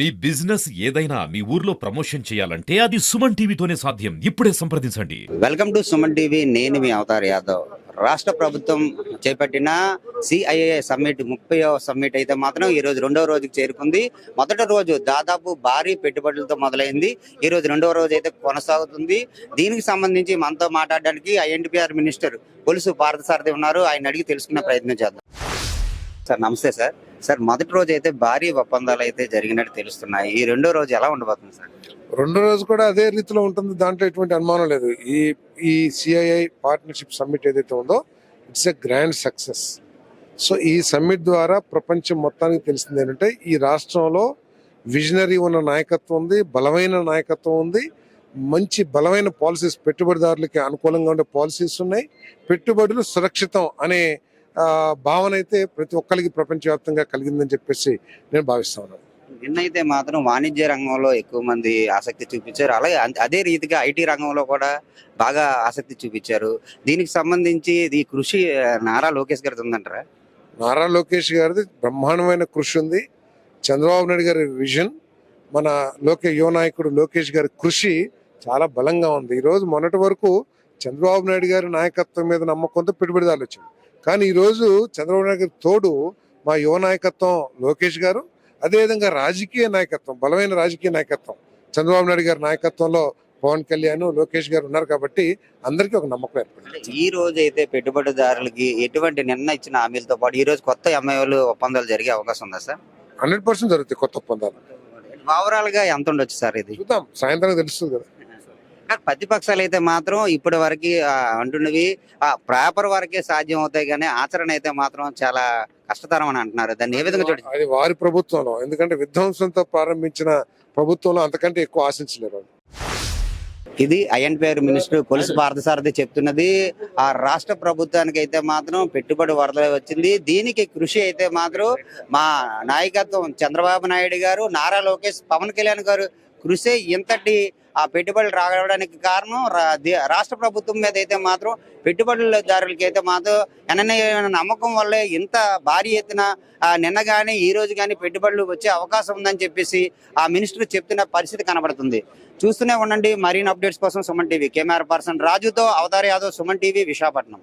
మీ business ఏదైనా మీ ఊర్లో promotion చేయాలంటే అది సుమన్ టీవీతోనే సాధ్యం. ఇప్పుడే సంప్రదించండి. Welcome to Suman TV. నేను మీ అవతార్ యాదవ్. రాష్ట్ర ప్రభుత్వం చేపట్టిన సిఐఏ సమ్మిట్ ముప్పై సమ్మిట్ అయితే మాత్రం ఈ రోజు రెండవ రోజుకి చేరుకుంది. మొదటి రోజు దాదాపు భారీ పెట్టుబడులతో మొదలైంది. ఈ రోజు రెండవ రోజు అయితే కొనసాగుతుంది. దీనికి సంబంధించి మనతో మాట్లాడడానికి ఐఎన్టీఆర్ మినిస్టర్ పొలుసు పార్థసారథి ఉన్నారు. ఆయన అడిగి తెలుసుకునే ప్రయత్నం చేద్దాం. సార్ నమస్తే సార్. సార్ మొదటి రోజు అయితే భారీ ఒప్పందాలు అయితే జరిగినట్టు తెలుస్తున్నాయి. ఈ రెండో రోజు ఎలా ఉండబోతుంది సార్? రెండో రోజు కూడా అదే రీతిలో ఉంటుంది. దాంట్లో ఎటువంటి అనుమానం లేదు. ఈ ఈ సిఐఐ పార్ట్నర్షిప్ సమ్మిట్ ఏదైతే ఉందో it's a grand success so ఈ సమ్మిట్ ద్వారా ప్రపంచం మొత్తానికి తెలిసింది ఏంటంటే ఈ రాష్ట్రంలో విజనరీ ఉన్న నాయకత్వం ఉంది బలమైన నాయకత్వం ఉంది. మంచి బలమైన పాలసీస్ పెట్టుబడిదారులకి అనుకూలంగా ఉండే పాలసీస్ ఉన్నాయి. పెట్టుబడులు సురక్షితం అనే భావన అయితే ప్రతి ఒక్కరికి ప్రపంచవ్యాప్తంగా కలిగిందని చెప్పేసి నేను భావిస్తా ఉన్నాను. నిన్నైతే మాత్రం వాణిజ్య రంగంలో ఎక్కువ మంది ఆసక్తి చూపించారు. అలాగే అదే రీతిగా ఐటీ రంగంలో కూడా బాగా ఆసక్తి చూపించారు. దీనికి సంబంధించి ఈ కృషి నారా లోకేష్ గారిది ఉందంటారా? నారా లోకేష్ గారిది బ్రహ్మాండమైన కృషి ఉంది. చంద్రబాబు నాయుడు గారి విజన్ మన లోకే యువ నాయకుడు లోకేష్ గారి కృషి చాలా బలంగా ఉంది. ఈ రోజు మొన్నటి వరకు చంద్రబాబు నాయుడు గారి నాయకత్వం మీద నమ్మకంతో పెట్టుబడిదారులు వచ్చింది కానీ ఈ రోజు చంద్రబాబు నాయుడు గారి తోడు మా యువ నాయకత్వం లోకేష్ గారు అదేవిధంగా రాజకీయ నాయకత్వం బలమైన రాజకీయ నాయకత్వం చంద్రబాబు నాయుడు గారి నాయకత్వంలో పవన్ కళ్యాణ్ లోకేష్ గారు ఉన్నారు కాబట్టి అందరికీ ఒక నమ్మకం ఏర్పడింది ఈ రోజు అయితే పెట్టుబడిదారులకి ఎటువంటి నిన్న ఇచ్చిన హామీలతో పాటు ఈ రోజు కొత్త ఎంఐఓలు ఒప్పందాలు జరిగే అవకాశం ఉందా సార్ హండ్రెడ్ పర్సెంట్ జరుగుతాయి కొత్త ఒప్పందాలు ఓవరాల్గా ఎంత ఉండొచ్చు సార్ ఇది చూద్దాం సాయంత్రం తెలుస్తుంది కదా ప్రతిపక్షాలు అయితే మాత్రం ఇప్పటి వరకు అంటున్నవి ఆ ప్రాపర్ వరకే సాధ్యం అవుతాయి కానీ ఆచరణ అయితే మాత్రం చాలా కష్టతరం అని అంటున్నారు. దాన్ని ఏ విధంగా చూడ అది వారి ప్రభుత్వంలో. ఎందుకంటే విధ్వంసంతో ప్రారంభించిన ప్రభుత్వంలో అంతకంటే ఎక్కువ ఆశించలేరు. ఇది ఐఎన్పిఆర్ మినిస్టర్ కొలుసు పార్థసారథి చెప్తున్నది. ఆ రాష్ట్ర ప్రభుత్వానికి అయితే మాత్రం పెట్టుబడి వరద వచ్చింది. దీనికి కృషి అయితే మాత్రం మా నాయకత్వం చంద్రబాబు నాయుడు గారు నారా లోకేష్ పవన్ కళ్యాణ్ గారు కృషి ఇంతటి ఆ పెట్టుబడులు రావడానికి కారణం రాష్ట్ర ప్రభుత్వం మీద అయితే మాత్రం పెట్టుబడులదారులకి అయితే మాత్రం ఎనలేని నమ్మకం వల్లే ఇంత భారీ ఎత్తున నిన్న కానీ ఈ రోజు కానీ పెట్టుబడులు వచ్చే అవకాశం ఉందని చెప్పేసి ఆ మినిస్టర్ చెప్తున్న పరిస్థితి కనబడుతుంది. చూస్తూనే ఉండండి. మరిన్ని అప్డేట్స్ కోసం సుమన్ టీవీ. కెమెరా పర్సన్ రాజుతో అవతార్ యాదవ్ సుమన్ టీవీ విశాఖపట్నం.